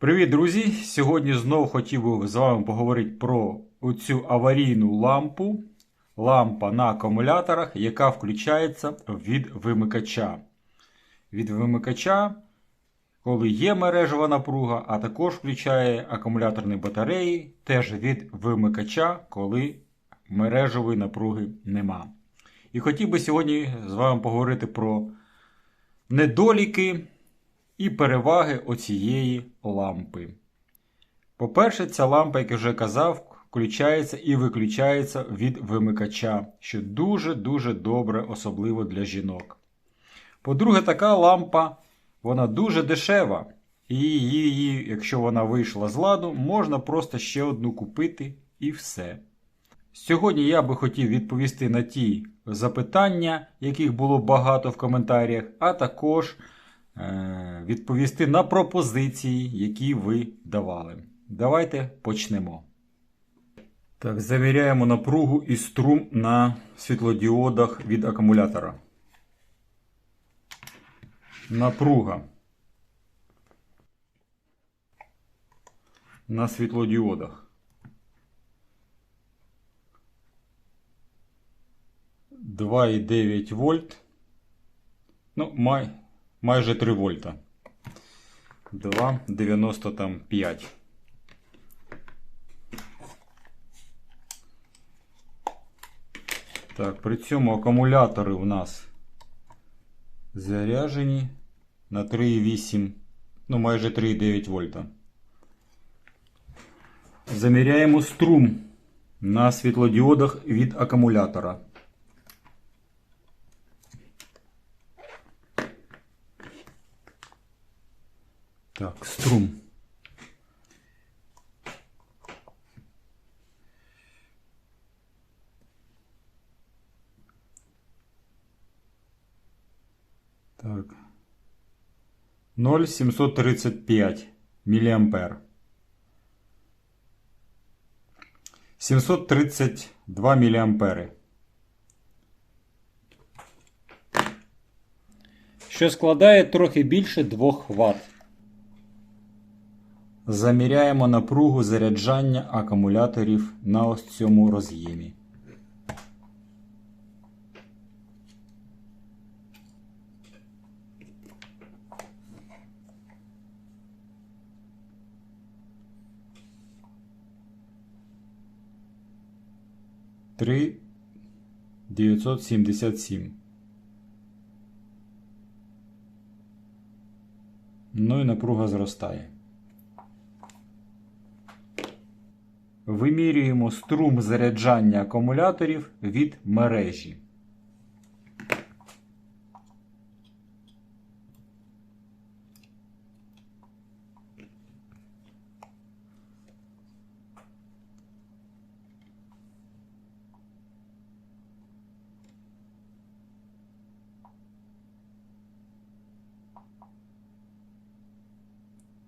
Привіт, друзі! Сьогодні знову хотів би з вами поговорити про цю аварійну лампу. Лампа на акумуляторах, яка включається від вимикача. Від вимикача, коли є мережева напруга, а також включає акумуляторні батареї, теж від вимикача, коли мережевої напруги нема. І хотів би сьогодні з вами поговорити про недоліки і переваги оцієї лампи. По-перше, ця лампа, як я вже казав, включається і виключається від вимикача, що дуже-дуже добре, особливо для жінок. По-друге, така лампа вона дуже дешева. І її, якщо вона вийшла з ладу, можна просто ще одну купити і все. Сьогодні я би хотів відповісти на ті запитання, яких було багато в коментарях, а також відповісти на пропозиції, які ви давали. Давайте почнемо. Так, заміряємо напругу і струм на світлодіодах від акумулятора. Напруга на світлодіодах. 2,9 вольт. Ну, май, майже 3 вольта. 2,95. Так, при цьому акумулятори у нас заряджені на 3,8, ну майже 3,9 вольта. Заміряємо струм на світлодіодах від акумулятора. Так, струм. Так. 0,735 миллиампер. 732 міліампери. Що складає трохи більше 2 Вт. Заміряємо напругу заряджання акумуляторів на ось цьому роз'ємі. Три дев'ятсот сімдесят сім. Ну і напруга зростає. Вимірюємо струм заряджання акумуляторів від мережі.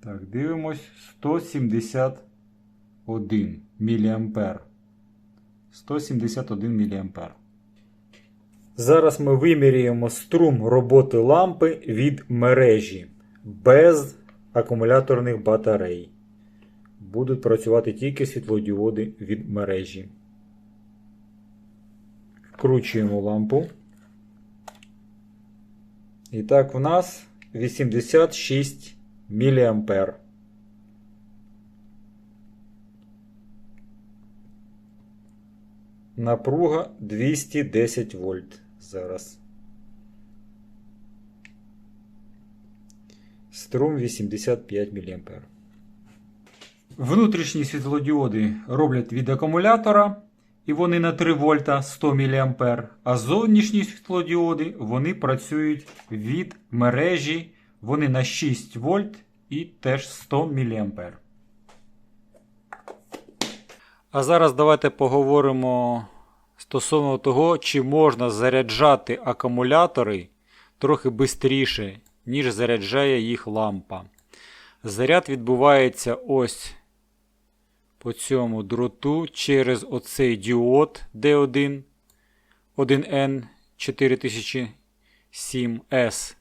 Так, дивимось 171 міліампер. 171 міліампер. Зараз ми вимірюємо струм роботи лампи від мережі без акумуляторних батарей. Будуть працювати тільки світлодіоди від мережі. Вкручуємо лампу. І так, в нас 86 міліампер. Напруга 210 вольт зараз. Струм 85 мА. Внутрішні світлодіоди роблять від акумулятора, і вони на 3 вольта 100 мА. А зовнішні світлодіоди вони працюють від мережі, вони на 6 вольт і теж 100 мА. А зараз давайте поговоримо стосовно того, чи можна заряджати акумулятори трохи швидше, ніж заряджає їх лампа. Заряд відбувається ось по цьому дроту через оцей діод D1 1N4007S.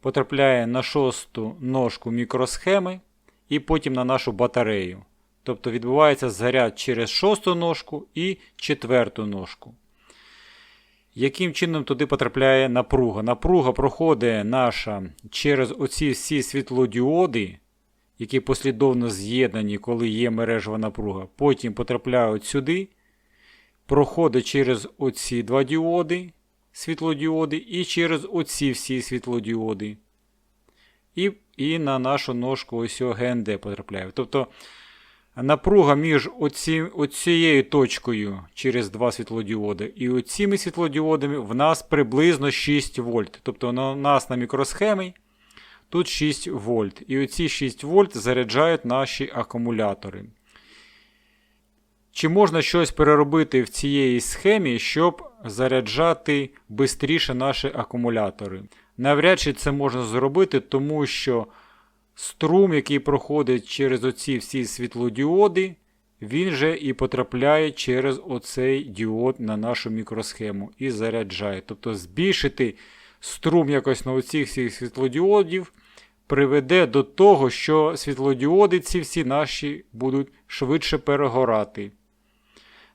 Потрапляє на шосту ножку мікросхеми і потім на нашу батарею. Тобто відбувається заряд через шосту ножку і четверту ножку. Яким чином туди потрапляє напруга? Напруга проходить наша через оці всі світлодіоди, які послідовно з'єднані, коли є мережева напруга. Потім потрапляють сюди, проходить через оці два діоди, світлодіоди, і через оці всі світлодіоди. І і на нашу ножку ось ГНД потрапляє. Тобто напруга між оці, оцією точкою через два світлодіоди і оціми світлодіодами в нас приблизно 6 вольт. Тобто у нас на мікросхемі тут 6 вольт. І оці 6 вольт заряджають наші акумулятори. Чи можна щось переробити в цієї схемі, щоб заряджати швидше наші акумулятори? Навряд чи це можна зробити, тому що струм, який проходить через оці всі світлодіоди, він же і потрапляє через оцей діод на нашу мікросхему і заряджає. Тобто збільшити струм якось на оцих всіх світлодіодів приведе до того, що світлодіоди ці всі наші будуть швидше перегорати.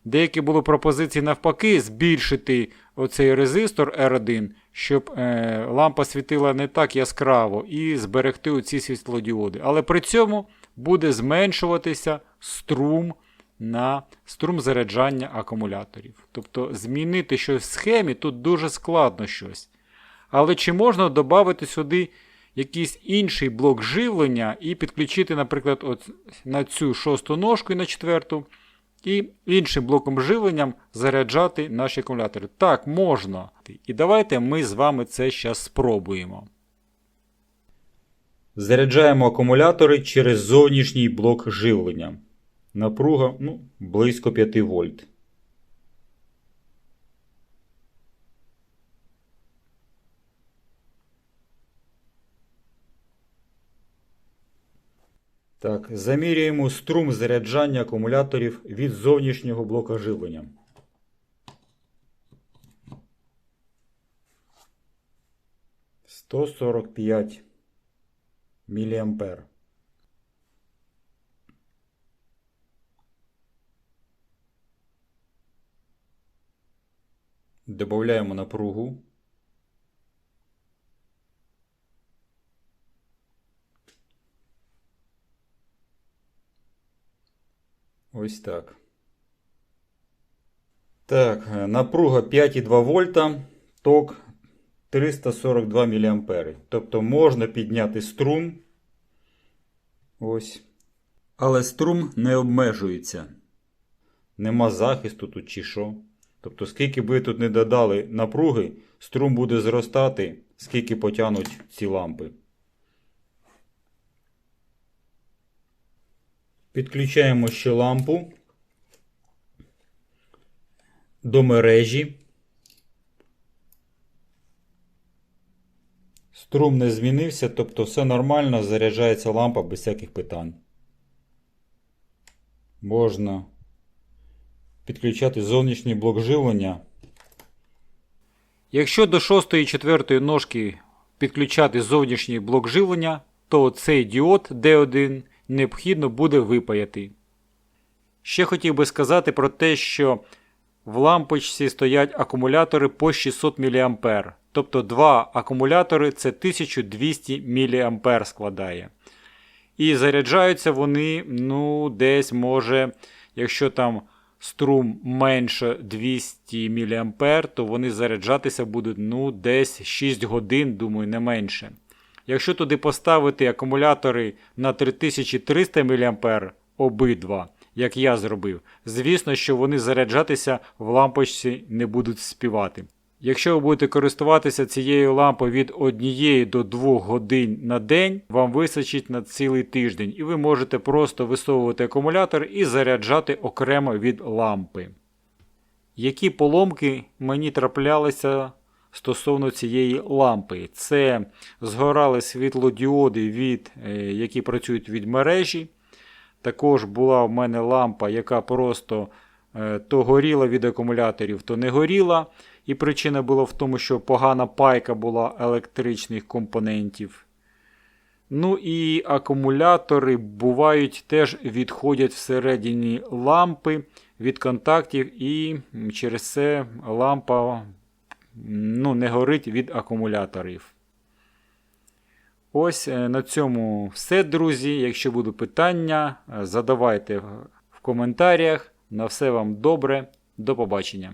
Деякі були пропозиції навпаки збільшити оцей резистор R1, щоб е, лампа світила не так яскраво і зберегти оці світлодіоди. Але при цьому буде зменшуватися струм на струм заряджання акумуляторів. Тобто змінити щось в схемі тут дуже складно щось. Але чи можна додати сюди якийсь інший блок живлення і підключити, наприклад, от на цю шосту ножку і на четверту, і іншим блоком живленням заряджати наші акумулятори. Так, можна. І давайте ми з вами це зараз спробуємо. Заряджаємо акумулятори через зовнішній блок живлення. Напруга ну, близько 5 вольт. Так, замірюємо струм заряджання акумуляторів від зовнішнього блока живлення. Сто сорок п'ять міліампер. Добавляємо напругу. Ось так. Так, е, напруга 5,2 вольта, ток 342 мА. Тобто можна підняти струм. Ось. Але струм не обмежується. Нема захисту тут чи що. Тобто, скільки би ви тут не додали напруги, струм буде зростати, скільки потягнуть ці лампи. Підключаємо ще лампу до мережі. Струм не змінився, тобто все нормально, заряджається лампа без всяких питань. Можна підключати зовнішній блок живлення. Якщо до 6 і 4 ножки підключати зовнішній блок живлення, то цей діод D1 необхідно буде випаяти. Ще хотів би сказати про те, що в лампочці стоять акумулятори по 600 мА. Тобто два акумулятори це 1200 мА складає. І заряджаються вони, ну, десь може, якщо там струм менше 200 мА, то вони заряджатися будуть ну, десь 6 годин, думаю, не менше. Якщо туди поставити акумулятори на 3300 мА обидва, як я зробив, звісно, що вони заряджатися в лампочці не будуть співати. Якщо ви будете користуватися цією лампою від 1 до 2 годин на день, вам вистачить на цілий тиждень, і ви можете просто висовувати акумулятор і заряджати окремо від лампи. Які поломки мені траплялися стосовно цієї лампи. Це згорали світлодіоди, від, е, які працюють від мережі. Також була в мене лампа, яка просто е, то горіла від акумуляторів, то не горіла. І причина була в тому, що погана пайка була електричних компонентів. Ну і акумулятори бувають теж відходять всередині лампи від контактів, і через це лампа ну, не горить від акумуляторів. Ось е, на цьому все, друзі. Якщо будуть питання, е, задавайте в коментарях. На все вам добре. До побачення.